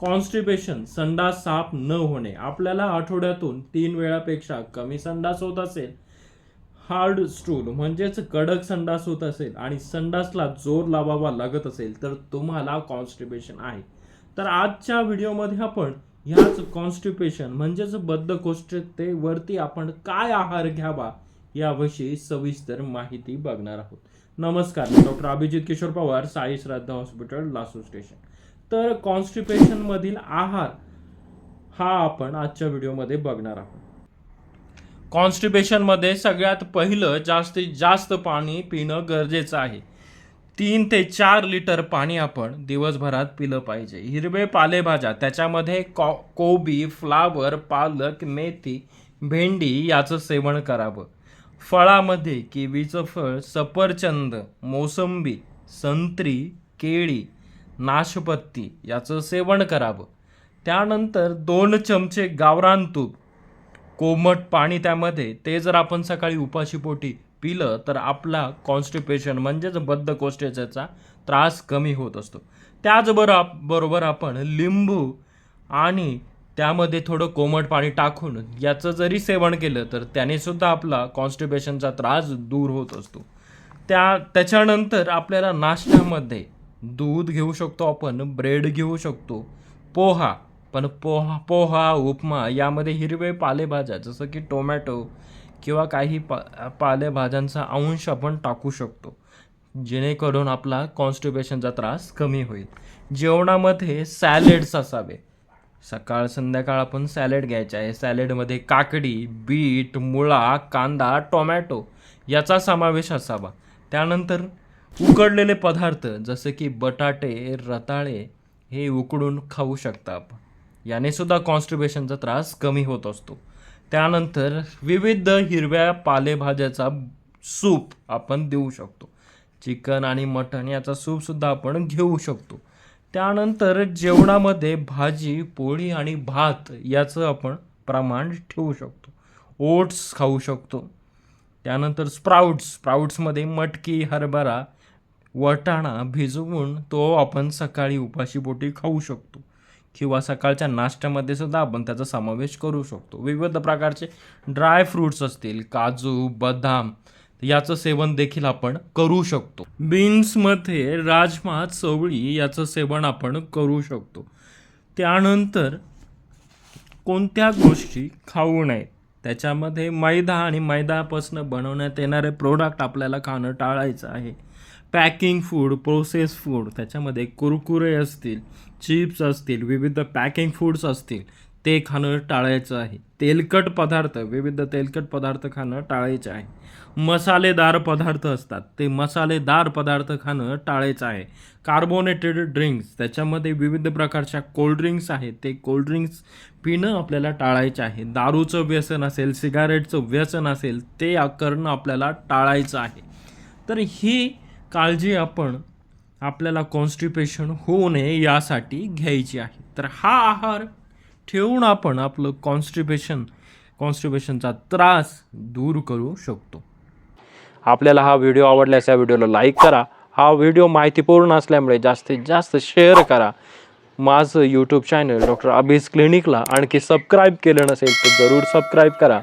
Constipation संडास साफ न होणे. आपल्याला आठवड्यातून तीन वेळापेक्षा कमी संडास होत असेल हार्ड स्टूल म्हणजेच कडक संडास होत असेल आणि संडासला जोर लावावा लागत असेल तर तुम्हाला कॉन्स्टिपेशन आहे. तर आजच्या व्हिडिओमध्ये आपण ह्याच कॉन्स्टिपेशन म्हणजेच बद्धकोष्ठतेवरती आपण काय आहार घ्यावा याविषयी सविस्तर माहिती बघणार आहोत. नमस्कार doctor Abhijit Kishor Pawar Sai Shraddha hospital Lasur station. तर कॉन्स्टिपेशन मधील आहार हा आपण आजच्या व्हिडिओमध्ये बघणार आहोत. कॉन्स्टिपेशनमध्ये सगळ्यात पहिलं जास्तीत जास्त पाणी पिणं गरजेचं आहे. तीन ते चार लिटर पाणी आपण दिवसभरात पिलं पाहिजे. हिरवे पालेभाज्या त्याच्यामध्ये को कोबी फ्लावर पालक मेथी भेंडी याचं सेवन करावं. फळामध्ये किवीचं फळ सफरचंद मोसंबी संत्री केळी नाशपत्ती याचं सेवन करावं. त्यानंतर दोन चमचे गावरान तूप. कोमट पाणी त्यामध्ये. ते जर आपण सकाळी उपाशीपोटी पिलं तर आपला कॉन्स्टिपेशन म्हणजेच बद्धकोष्ठतेचा त्रास कमी होत असतो. त्याचबरो बरोबर आपण लिंबू आणि त्यामध्ये थोडं कोमट पाणी टाकून याचं जरी सेवन केलं तर त्याने सुद्धा आपला कॉन्स्टिपेशनचा त्रास दूर होत असतो. त्या त्याच्यानंतर आपल्याला नाश्त्यामध्ये दूध घेऊ शकतो आपण ब्रेड घेऊ शकतो पोहा पण पोहा पोहा उपमा यामध्ये हिरवे पालेभाज्या जसं की टोमॅटो किंवा काही पा पालेभाज्यांचा अंश आपण टाकू शकतो जेणेकरून आपला कॉन्स्टिपेशनचा त्रास कमी होईल. जेवणामध्ये सॅलेड्स असावे. सकाळ संध्याकाळ आपण सॅलेड घ्यायचे आहे. सॅलेडमध्ये काकडी बीट मुळा कांदा टोमॅटो याचा समावेश असावा. त्यानंतर उकडलेले पदार्थ जसे की बटाटे रताळे हे उकडून खाऊ शकता आपण. याने सुद्धा कॉन्स्टिबेशनचा त्रास कमी होत असतो. त्यानंतर विविध हिरव्या पालेभाज्याचा सूप आपण देऊ शकतो. चिकन आणि मटण याचा सूपसुद्धा आपण घेऊ शकतो. त्यानंतर जेवणामध्ये भाजी पोळी आणि भात याचं आपण प्रमाण ठेवू शकतो. ओट्स खाऊ शकतो. त्यानंतर स्प्राउट्स स्प्राउट्समध्ये मटकी हरभरा वटाणा भिजवून तो आपण सकाळी उपाशीपोटी खाऊ शकतो. किंवा सकाळच्या नाश्त्यामध्ये सुद्धा आपण त्याचा समावेश करू शकतो. विविध प्रकारचे ड्राय फ्रूट्स असतील काजू बदाम याचं सेवन देखील आपण करू शकतो. बीन्समध्ये राजमा चवळी याचं सेवन आपण करू शकतो. त्यानंतर कोणत्या गोष्टी खाऊ नयेत त्याच्यामध्ये मैदा आणि मैद्यापासून बनवण्यात येणारे प्रोडक्ट आपल्याला खाणं टाळायचं आहे. पॅकिंग फूड प्रोसेस फूड त्याच्यामध्ये कुरकुरे असतील चिप्स असतील विविध पॅकिंग फूड्स असतील ते खाणं टाळायचं आहे. तेलकट पदार्थ विविध तेलकट पदार्थ खाणं टाळायचं आहे. मसालेदार पदार्थ असतात ते मसालेदार पदार्थ खाणं टाळायचं आहे. कार्बोनेटेड ड्रिंक्स त्याच्यामध्ये विविध प्रकारच्या कोल्ड्रिंक्स आहेत ते कोल्ड्रिंक्स पिणं आपल्याला टाळायचं आहे. दारूचं व्यसन असेल सिगारेटचं व्यसन असेल ते करणं आपल्याला टाळायचं आहे. तर ही काळजी आपण आपल्याला कॉन्स्टिपेशन होऊ नये यासाठी घ्यायची आहे. तर हा आहार ठेवून आपण आपलं कॉन्स्टिपेशन कॉन्स्टिपेशनचा त्रास दूर करू शकतो. आपल्याला हा व्हिडिओ आवडल्यास या व्हिडिओला लाईक करा. हा व्हिडिओ माहितीपूर्ण असल्यामुळे जास्तीत जास्त शेअर करा. माझं यूट्यूब चॅनल डॉक्टर अभिज क्लिनिकला आणखी सबस्क्राईब केलं नसेल तर जरूर सबस्क्राईब करा.